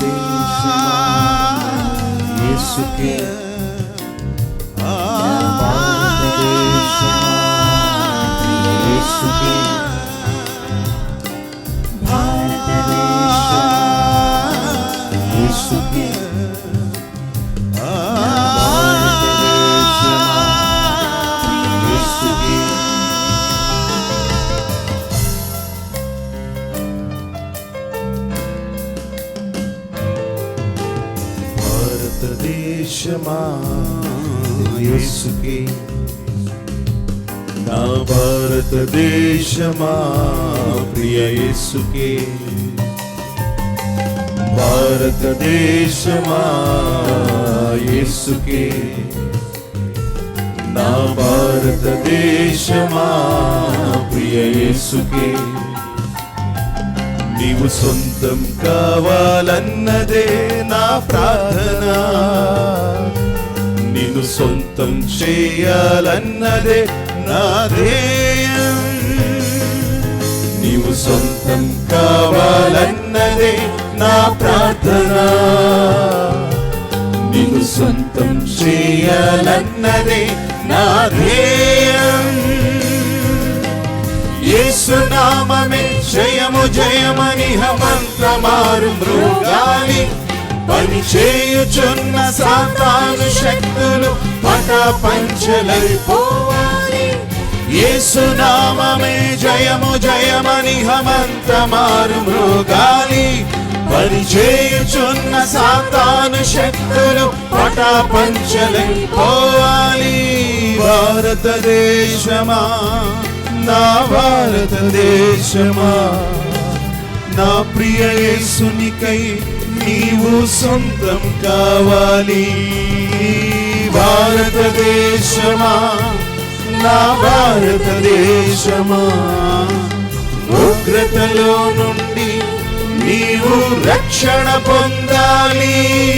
భారతదేశమా యేసుకే భారతదేశమా భారతదేశమా యేసుకి. నా భారతదేశమా ప్రియ యేసుకి. భారతదేశమా యేసుకి. నా భారతదేశమా ప్రియ యేసుకి. నీవు సొంతం కావాలన్నదే నా ప్రార్థన. నిన్ను సొంతం చేయాలన్నదే నా ధ్యేయం. నీవు సొంతం కావాలన్నదే నా ప్రార్థన. నిన్ను సొంతం చేయాలన్నదే నా ధ్యేయం. యేసునామమే జయము జయమని హమంతమారు మృగాలి. పని చేయుచున్న సాతాను శక్తులు పట పంచలైపోవాలి యేసునామమే జయము జయమని హమంతమారు మృగాలి. పని చేయుచున్న సాతాను శక్తులు పట పంచలైపోవాలి భారతదేశమా నా భారతదేశమా? నా ప్రియ యేసునికై నీవు సొంతం కావాలి. భారతదేశమా? నా భారతదేశమా? ఉగ్రతలో నుండి నీవు రక్షణ పొందాలి.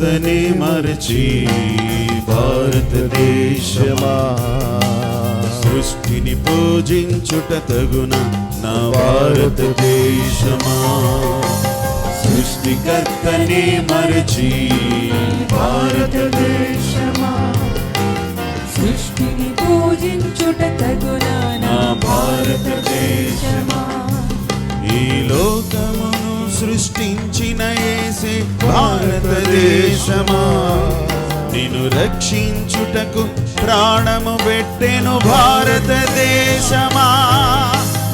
సృష్టికర్తనే మరచి భారతదేశమా సృష్టిని పూజించుట తగున నా భారతదేశమా సృష్టికర్తనే మరచి భారతదేశమా సృష్టిని పూజించుట తగునా నా భారతదేశమా ఈ లోకమును సృష్టించిన యేసే భారతదేశమా. నిన్ను రక్షించుటకు ప్రాణము పెట్టెను భారతదేశమా.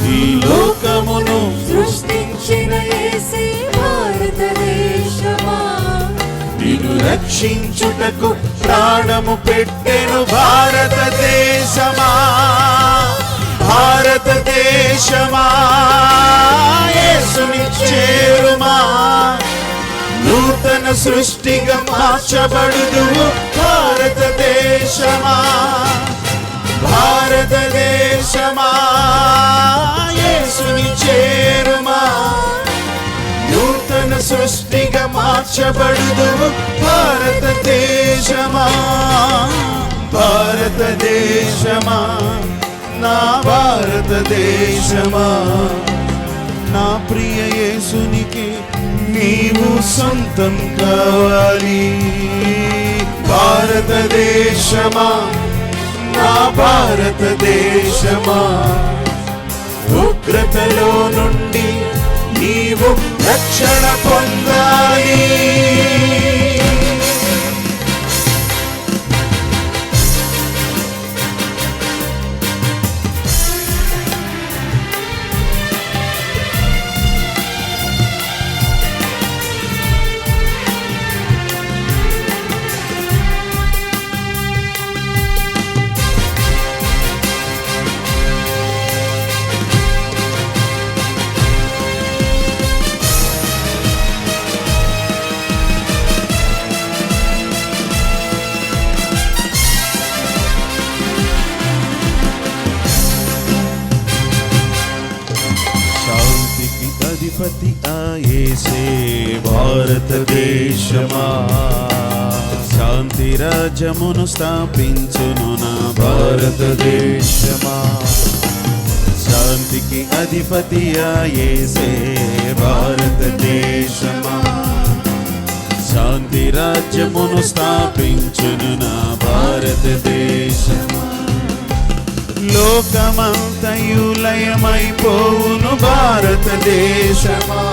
ఈ లోకమును సృష్టించిన యేసే భారతదేశమా. నిన్ను రక్షించుటకు ప్రాణము పెట్టెను భారతదేశమా. భారతదేశమా. నూతన సృష్టిగా మార్చబడుదు భారతదేశమా. భారతదేశమా. యేసుని చేరుమా. నూతన సృష్టిగా మార్చబడుదు భారతదేశమా. భారతదేశమా. నా భారతదేశమా. నా ప్రియ యేసునికి నీవు సొంతం కావాలి. భారతదేశమా? నా భారతదేశమా? ఉగ్రతలో నుండి నీవు రక్షణ పొందాలి. భారతదేశమా? శాంతి రాజ్యమును స్థాపించును నా భారతదేశమా? శాంతికి అధిపతి ఆయేసే భారతదేశమా? శాంతి రాజ్యమును స్థాపించును నా భారతదేశమా? లోకమంతయు లయమైపోవును భారతదేశమా?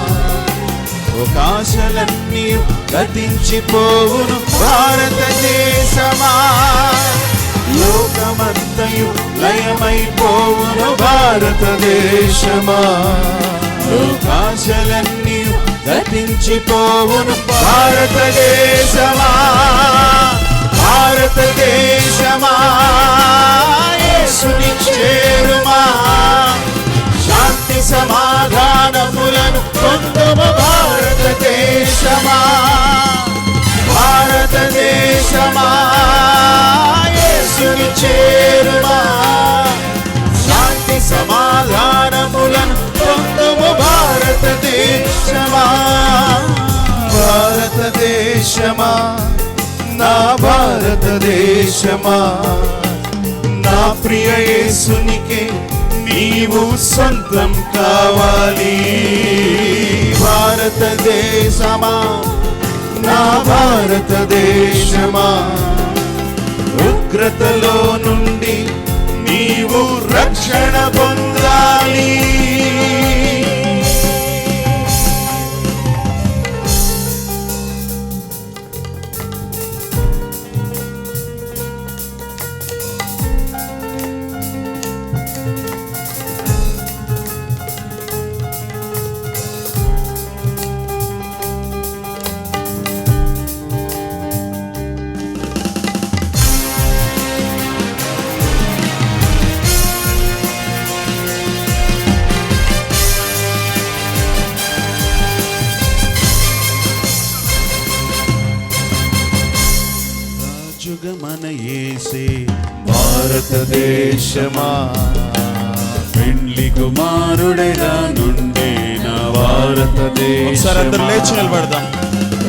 అవకాశాలన్నీ గతించిపోవును భారతదేశమా. లోకమంతయు లయమైపోవును భారతదేశమా. అవకాశాలన్నీ గతించిపోవును భారతదేశమా. భారతదేశమా. యేసుని చేరుమా. భారతదేశమా యేసుని చేరుమా? శాంతి సమాధానములను పొందుము భారతదేశమా? భారతదేశమా? నా భారతదేశమా? నా ప్రియ యేసునికే నీవు సొంతం కావాలి. భారతదేశమా? నా భారతదేశమా? ఉగ్రతలో నుండి నీవు రక్షణ పొందాలి. భారతదేశమా? పెండ్లి కుమారుడైనా నుండే నా భారతదేశం లేచి నిలబడదాం.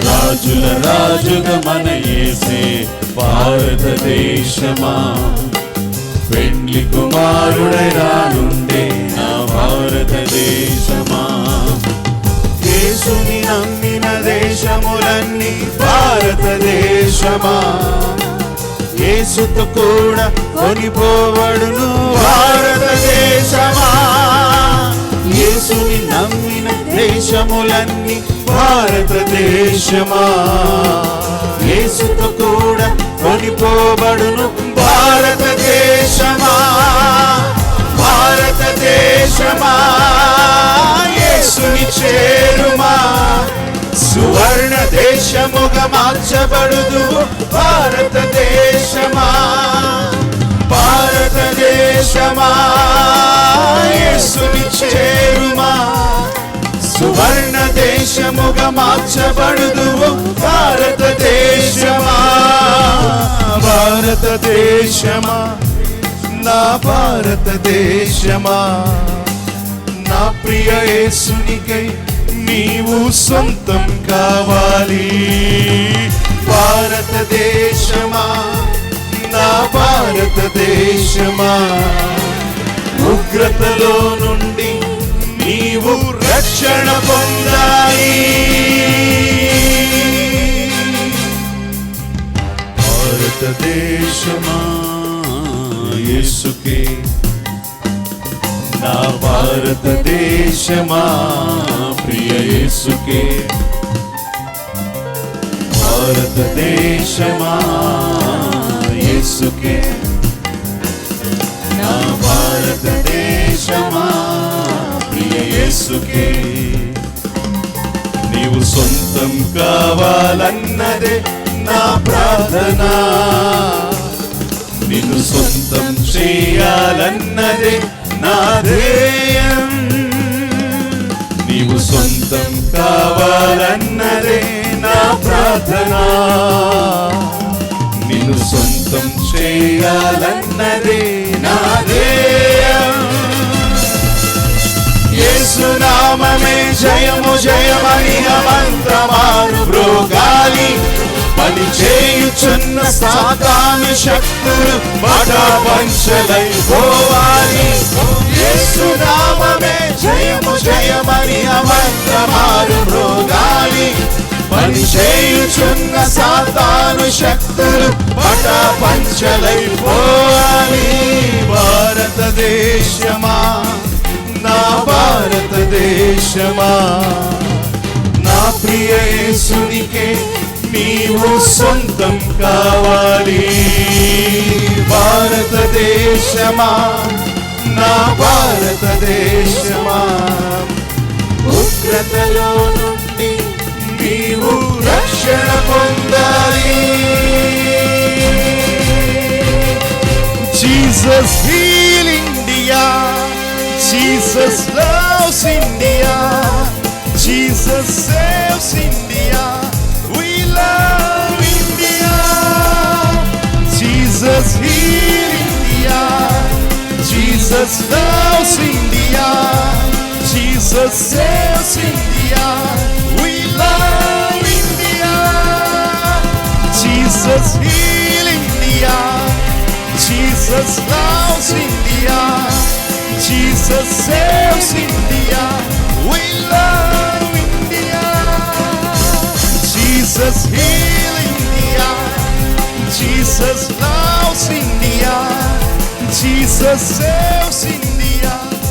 రాజుల రాజుగా మన యేసే భారతదేశమా? పెండ్లి కుమారుడైనా నుండే నా భారతదేశమా? యేసుని నమ్మిన దేశములన్నీ భారతదేశమా? యేసుతో కూడా కొనిపోవడును భారతదేశమా? యేసుని నమ్మిన దేశములన్నీ భారతదేశమా? యేసుతో కూడా కొనిపోబడును భారతదేశమా? భారతదేశమా? యేసుని చేరుమా? సువర్ణ దేశముగా మార్చబడుదు భారతదేశమా. భారతదేశమా. యేసుని చేరుమా. సువర్ణ దేశముగా మార్చబడుదు భారతదేశమా. భారతదేశమా. నా భారతదేశమా. నా ప్రియ యేసునికై నీవు సొంతం కావాలి. భారతదేశమా నా భారతదేశమా. ఉగ్రతలో నుండి నీవు రక్షణ పొందాయి. భారతదేశమా యేసుకే. నా భారతదేశమా ప్రియ యేసుకే. భారతదేశమా యేసుకే. నా భారతదేశమా ప్రియ యేసుకే. నీవు సొంతం కావాలన్నదే నా ప్రార్థన. నిన్ను సొంతం చేయాలన్నదే నా ధ్యేయం. నీవు సొంతం కావాలన్నదే నా ప్రార్థన. నిన్ను సొంతం చేయాలన్నదే నా ధ్యేయం. యేసునామమే జయము జయమని మంత్రమారు బ్రోగాలి పని చేయుచున్న సాతాను శక్తులు పట పంచలై పోవాలి యేసునామమే జయము జయమని మంత్రమారు మృగాలి పని చేయుచున్న సాతాను శక్తులు పట పంచలైపోవాలి భారతదేశమా నా భారతదేశమా. నా ప్రియ యేసునికే నీవు సొంతం కావాలి. భారతదేశమా నా భారతదేశమా ఉగ్రతలో నుండి నీవు రక్షణ పొందాలి Jesus heal India Jesus loves India Jesus saves India we love India Jesus heal India Jesus loves India. Jesus saves India. We love India. Jesus heal India. Jesus loves India. Jesus saves India. We love India. Jesus heal India. Jesus loves India. Jesus, eu Senhor.